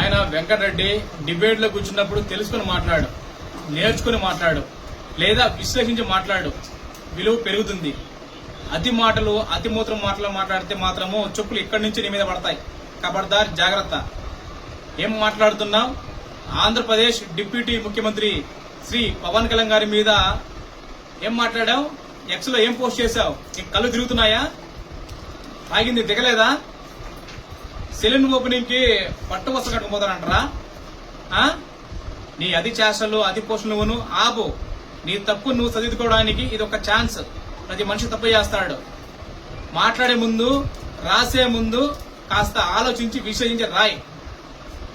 నాయన వెంకటరెడ్డి డిబేట్లో కూర్చున్నప్పుడు తెలుసుకుని మాట్లాడు నేర్చుకుని మాట్లాడు లేదా విశ్లేషించి మాట్లాడు. విలువ పెరుగుతుంది. అతి మాటలు అతి మూత్రం మాటలు మాట్లాడితే మాత్రము చెప్పులు ఇక్కడి నుంచి నీ మీద పడతాయి. కబడ్దార్ జాగ్రత్త. ఏం మాట్లాడుతున్నావు? ఆంధ్రప్రదేశ్ డిప్యూటీ ముఖ్యమంత్రి శ్రీ పవన్ కళ్యాణ్ గారి మీద ఏం మాట్లాడావు? ఎక్స్లో ఏం పోస్ట్ చేశావు? నీకు కళ్ళు తిరుగుతున్నాయా? ఆగింది దిగలేదా? సెలూన్ ఓపెనింగ్కి పట్టు వస్త్రం కట్టుకుపోతానంటారా? ఆ? నీ అతి చేష్టలు అతి పోషణ నువ్వును ఆపు. నీ తప్పు నువ్వు సరిదిద్దుకోవడానికి ఇది ఒక ఛాన్స్. ప్రతి మనిషి తప్పు చేస్తాడు. మాట్లాడే ముందు రాసే ముందు కాస్త ఆలోచించి విశ్వసించి రాయి.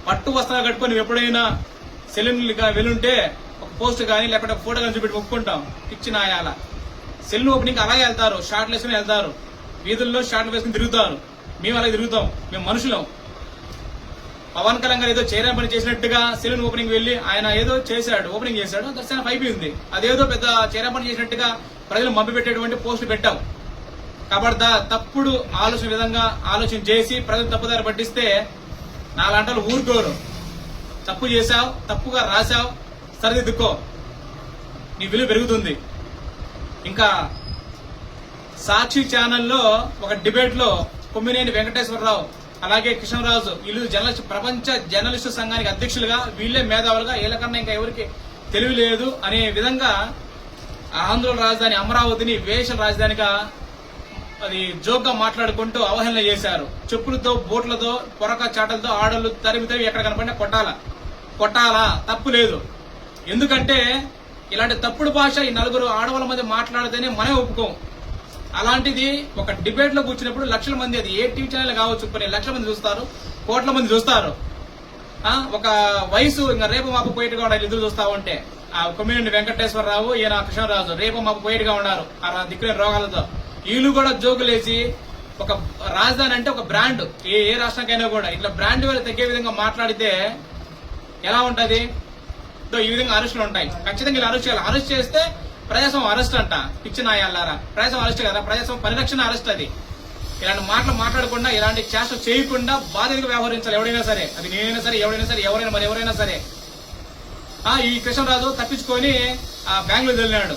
పట్టు వస్త్రాలు కట్టుకొని నువ్వు ఎప్పుడైనా సెలూన్ వెళ్ళుంటే ఒక పోస్ట్ కానీ లేకపోతే ఒక ఫోటో కానీ చూపెట్టి ఒప్పుకుంటాం ఇచ్చిన ఆయాల సెలూన్ ఓపెనింగ్ అలాగే వెళ్తారు. షార్ట్లు వేసుకుని వెళ్తారు. వీధుల్లో షార్ట్లు వేసుకుని తిరుగుతారు. మేము అలాగే తిరుగుతాం. మేము మనుషులం. పవన్ కళ్యాణ్ గారు ఏదో చేయని పని చేసినట్టుగా సెలూన్ ఓపెనింగ్ వెళ్ళి ఆయన ఏదో చేశాడు ఓపెనింగ్ చేశాడు దర్శనం అయిపోయింది. అదేదో పెద్ద చేయని పని చేసినట్టుగా ప్రజలు మభ్య పెట్టేటువంటి పోస్టులు పెట్టాం. కాబట్టి తప్పుడు ఆలోచన విధంగా ఆలోచన చేసి ప్రజలు తప్పుదారి పట్టిస్తే నాలంటలు ఊరుకోరు. తప్పు చేశావు తప్పుగా రాశావు సరిదిద్దుకో. నీ విలువ పెరుగుతుంది. ఇంకా సాక్షి ఛానల్లో ఒక డిబేట్లో కొమ్మినేని వెంకటేశ్వరరావు అలాగే కృష్ణరాజు వీళ్ళు జర్నలిస్ట్ ప్రపంచ జర్నలిస్టు సంఘానికి అధ్యక్షులుగా వీళ్ళే మేధావులుగా వీళ్ళకన్నా ఇంకా ఎవరికి తెలివి లేదు అనే విధంగా ఆంధ్ర రాజధాని అమరావతిని వేష రాజధానిగా అది జోక్గా మాట్లాడుకుంటూ అవహేళన చేశారు. చెప్పులతో బోట్లతో పొరక చాటలతో ఆడలు తరిమి తరిమి ఎక్కడ కనపడినా కొట్టాల? కొట్టాలా? తప్పు లేదు. ఎందుకంటే ఇలాంటి తప్పుడు భాష ఈ నలుగురు ఆడవాళ్ళ మధ్య మాట్లాడితేనే మనమే ఒప్పుకోం. అలాంటిది ఒక డిబేట్లో కూర్చున్నప్పుడు లక్షల మంది అది ఏ టీవీ ఛానల్ కావచ్చు కొన్ని లక్షల మంది చూస్తారు కోట్ల మంది చూస్తారు. ఒక వయసు ఇంకా రేపు మాపు పోయేట్టుగా ఉండాలి ఎదురు చూస్తా ఉంటే. ఆ కొమ్మినేని వెంకటేశ్వరరావు ఈయన కృష్ణరాజు రేపు మాపు పోయేట్టుగా ఉన్నారు ఆ దిక్కులేని రోగాలతో. వీళ్ళు కూడా జోకులేసి ఒక రాజధాని అంటే ఒక బ్రాండ్ ఏ ఏ రాష్ట్రానికైనా కూడా. ఇట్లా బ్రాండ్ వేలు తగ్గే విధంగా మాట్లాడితే ఎలా ఉంటది? ఈ విధంగా అరెస్టులు ఉంటాయి. ఖచ్చితంగా ఇలా అరెస్ట్ చేయాలి. అరెస్ట్ చేస్తే ప్రజాస్వామ్యం అరెస్ట్ అంట పిచ్చి నాయాలారా ప్రజాస్వామ్యం అరెస్ట్ కదా? ప్రజాస్వామ్యం పరిరక్షణ అరెస్ట్ అది. ఇలాంటి మాటలు మాట్లాడకుండా ఇలాంటి చేష్ట చేయకుండా బాధ్యతగా వ్యవహరించాలి ఎవడైనా సరే. అది నేనైనా సరే ఎవరైనా సరే ఎవరైనా మరి ఎవరైనా సరే. ఆ ఈ కృష్ణరాజు తప్పించుకొని ఆ బెంగళూరు వెళ్ళినాడు.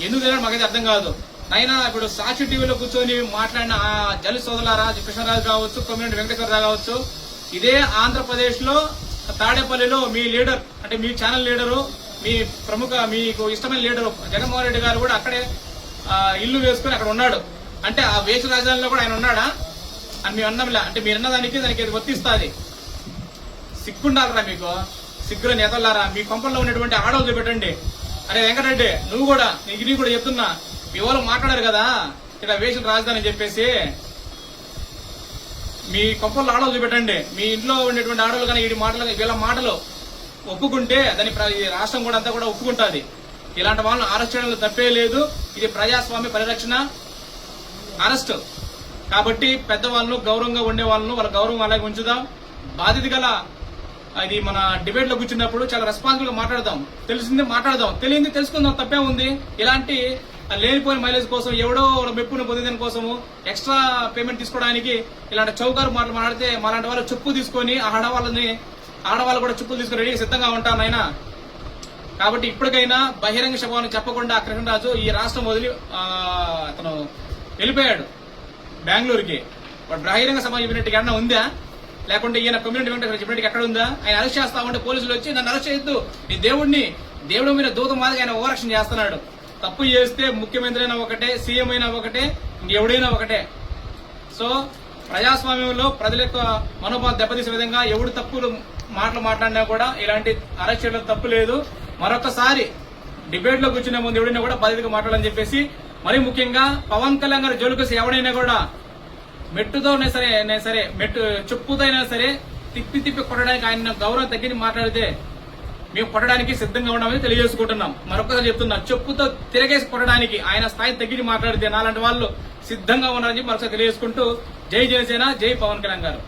ఎందుకు వెళ్ళాడు మాకైతే అర్థం కాదు. నైనా ఇప్పుడు సాక్షి టీవీలో కూర్చొని మాట్లాడిన ఆ జలి సోదరులారా కృష్ణరాజు కావచ్చు కొమ్మినేని వెంకటేశ్వరరావు కావచ్చు ఇదే ఆంధ్రప్రదేశ్లో తాడేపల్లిలో మీ లీడర్ అంటే మీ ఛానల్ లీడరు మీ ప్రముఖ మీకు ఇష్టమైన లీడరు జగన్మోహన్ రెడ్డి గారు కూడా అక్కడే ఇల్లు వేసుకుని అక్కడ ఉన్నాడు. అంటే ఆ వేష రాజధానిలో కూడా ఆయన ఉన్నాడా? అని మేము అన్నంలా అంటే మీరు అన్నదానికి దానికి అది వర్తిస్తుంది సిగ్గుండాలరా మీకు? సిగ్గుల నేతల్లారా? మీ కొంపల్లో ఉన్నటువంటి ఆడవాళ్ళు చూపెట్టండి. అరే వెంకటరెడ్డి నువ్వు కూడా నీకు నీ కూడా చెప్తున్నా. మీ వాళ్ళు మాట్లాడారు కదా ఇక్కడ వేసిన రాజధాని అని చెప్పేసి. మీ కొంపల్లో ఆడవాళ్ళు చూపెట్టండి. మీ ఇంట్లో ఉండేటువంటి ఆడవాళ్ళు కానీ వీడి మాటలు వీళ్ళ మాటలు ఒప్పుకుంటే దాని ప్ర- ఈ రాష్ట్రం కూడా అంతా కూడా ఒప్పుకుంటుంది. ఇలాంటి వాళ్ళని అరెస్ట్ చేయడంలో తప్పే లేదు. ఇది ప్రజాస్వామ్య పరిరక్షణ అరెస్ట్. కాబట్టి పెద్దవాళ్ళను గౌరవంగా ఉండే వాళ్ళను వాళ్ళ గౌరవం అలాగే ఉంచుదాం. బాధ్యత గల అది మన డిబేట్లో కూర్చున్నప్పుడు చాలా రెస్పాన్సిబుల్గా మాట్లాడదాం. తెలిసింది మాట్లాడదాం. తెలియంది తెలుసుకుందాం. తప్పే ఉంది. ఇలాంటి లేనిపోయిన మైలేజ్ కోసం ఎవడో వాళ్ళ మెప్పును పొందేదాని కోసము ఎక్స్ట్రా పేమెంట్ తీసుకోవడానికి ఇలాంటి చౌకారు మాటలు మాట్లాడితే మాలాంటి వాళ్ళు చెప్పు తీసుకొని ఆ ఆడవాళ్ళని ఆడవాళ్ళు కూడా చెప్పులు తీసుకుని రెడీ సిద్ధంగా ఉంటాను ఆయన కాబట్టి ఇప్పటికైనా బహిరంగ సభను చెప్పకుండా కృష్ణరాజు ఈ రాష్ట్రం వదిలి అతను వెళ్ళిపోయాడు. బెంగళూరుకి. వాడు బహిరంగ సభ చెప్పినట్టు ఏమన్నా ఉందా? లేకుంటే ఈయన కమ్యూనిటీ వెంకటేశ్వర చెప్పినట్టు ఎక్కడ ఉందా? ఆయన అరెస్ట్ చేస్తా ఉంటే పోలీసులు వచ్చి నన్ను అరెస్ట్ చేయొద్దు. నీ దేవుడిని దేవుడి మీద దూత మాదిరి ఆయన ఓవరాక్షన్ చేస్తున్నాడు. తప్పు చేస్తే ముఖ్యమంత్రి అయినా ఒకటే సీఎం అయినా ఒకటే ఎవడైనా ఒకటే. సో ప్రజాస్వామ్యంలో ప్రజల యొక్క మనోభావం దెబ్బతీసే విధంగా ఎవడు తప్పులు మాటలు మాట్లాడినా కూడా ఇలాంటి అరెస్ట్ చేయడం తప్పు లేదు. మరొకసారి డిబేట్లో కూర్చునే ముందు ఎవడైనా కూడా బాధ్యతగా మాట్లాడాలని చెప్పేసి మరి ముఖ్యంగా పవన్ కళ్యాణ్ గారు జోలికి ఎవడైనా కూడా మెట్టుతో సరే అయినా సరే మెట్టు చెప్పుతో అయినా సరే తిప్పి తిప్పి కొట్టడానికి ఆయన గౌరవం తగ్గించి మాట్లాడితే మేము కొట్టడానికి సిద్ధంగా ఉన్నామని తెలియజేసుకుంటున్నాం. మరొకసారి చెప్తున్నా చెప్పుతో తిరగేసి కొట్టడానికి ఆయన స్థాయి తగ్గించి మాట్లాడితే నాలాంటి వాళ్ళు సిద్ధంగా ఉన్నారని మరొకసారి తెలియజేసుకుంటూ జై జనసేన జై పవన్ కళ్యాణ్ గారు.